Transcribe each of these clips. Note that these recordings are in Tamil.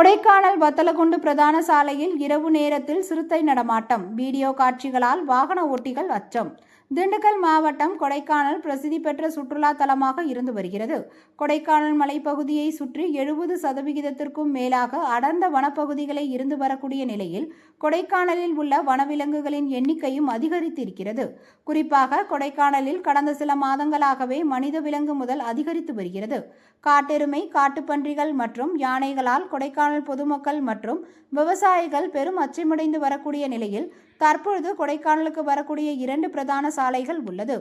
கொடைக்கானல் வத்தலகுண்டு பிரதான சாலையில் இரவு நேரத்தில் சிறுத்தை நடமாட்டம். வீடியோ காட்சிகளால் வாகன ஓட்டிகள் அச்சம். திண்டுக்கல் மாவட்டம் கொடைக்கானல் பிரசித்தி பெற்ற சுற்றுலா தலமாக இருந்து வருகிறது. கொடைக்கானல் மலைப்பகுதியை சுற்றி எழுபது சதவிகிதத்திற்கும் மேலாக அடர்ந்த வனப்பகுதிகளை இருந்து வரக்கூடிய நிலையில் கொடைக்கானலில் உள்ள வனவிலங்குகளின் எண்ணிக்கையும் அதிகரித்திருக்கிறது. குறிப்பாக கொடைக்கானலில் கடந்த சில மாதங்களாகவே மனித விலங்கு முதல் அதிகரித்து வருகிறது. காட்டெருமை காட்டுப்பன்றிகள் மற்றும் யானைகளால் கொடைக்கானல் பொதுமக்கள் மற்றும் விவசாயிகள் பெரும் அச்சமடைந்து வரக்கூடிய நிலையில் தற்பொழுது கொடைக்கானலுக்கு வரக்கூடிய இரண்டு பிரதான சாலைகள் உள்ளது.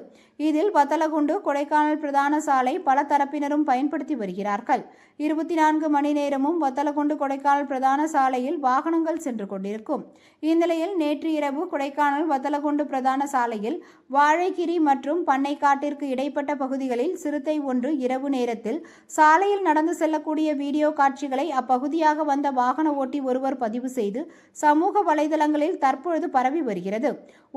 இதில் வத்தலகுண்டு கொடைக்கானல் பிரதான சாலை பல தரப்பினரும் பயன்படுத்தி வருகிறார்கள். இருபத்தி நான்கு மணி நேரமும் வத்தலகுண்டு கொடைக்கானல் பிரதான சாலையில் வாகனங்கள் சென்று கொண்டிருக்கும். இந்நிலையில் நேற்று இரவு கொடைக்கானல் வத்தலகுண்டு பிரதான சாலையில் வாழைக்கிரி மற்றும் பண்ணைக்காட்டிற்கு இடைப்பட்ட பகுதிகளில் சிறுத்தை ஒன்று இரவு நேரத்தில் சாலையில் நடந்து செல்லக்கூடிய வீடியோ காட்சிகளை அப்பகுதியாக வந்த வாகன ஓட்டி ஒருவர் பதிவு செய்து சமூக வலைதளங்களில் தற்பொழுது பரவி வருகிறது.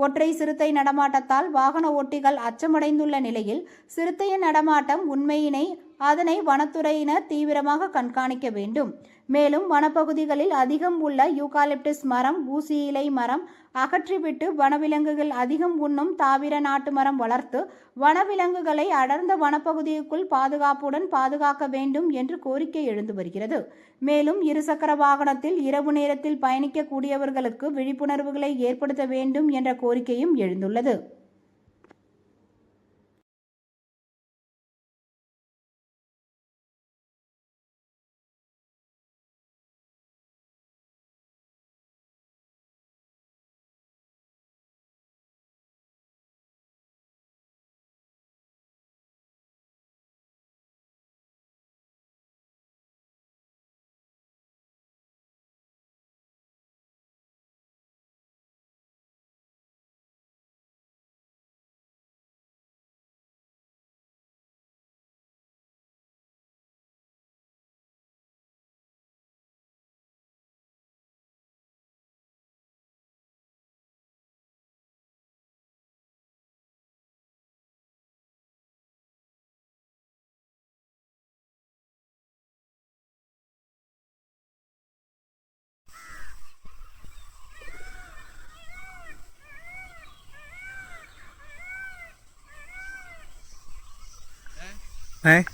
ஒற்றை சிறுத்தை நடமாட்டத்தால் வாகன ஓட்டிகள் அச்சமடைந்துள்ள நிலையில் சிறுத்தையின் நடமாட்டம் உண்மையினை அதனை வனத்துறையினர் தீவிரமாக கண்காணிக்க வேண்டும். மேலும் வனப்பகுதிகளில் அதிகம் உள்ள யூகாலிப்டஸ் மரம் ஊசி இலை மரம் அகற்றிவிட்டு வனவிலங்குகள் அதிகம் உண்ணும் தாவிர நாட்டு மரம் வளர்த்து வனவிலங்குகளை அடர்ந்த வனப்பகுதிக்குள் பாதுகாப்புடன் பாதுகாக்க வேண்டும் என்று கோரிக்கை எழுந்து வருகிறது. மேலும் இருசக்கர வாகனத்தில் இரவு நேரத்தில் பயணிக்கக்கூடியவர்களுக்கு விழிப்புணர்வுகளை ஏற்படுத்த வேண்டும் என்ற கோரிக்கையும் எழுந்துள்ளது. Hey.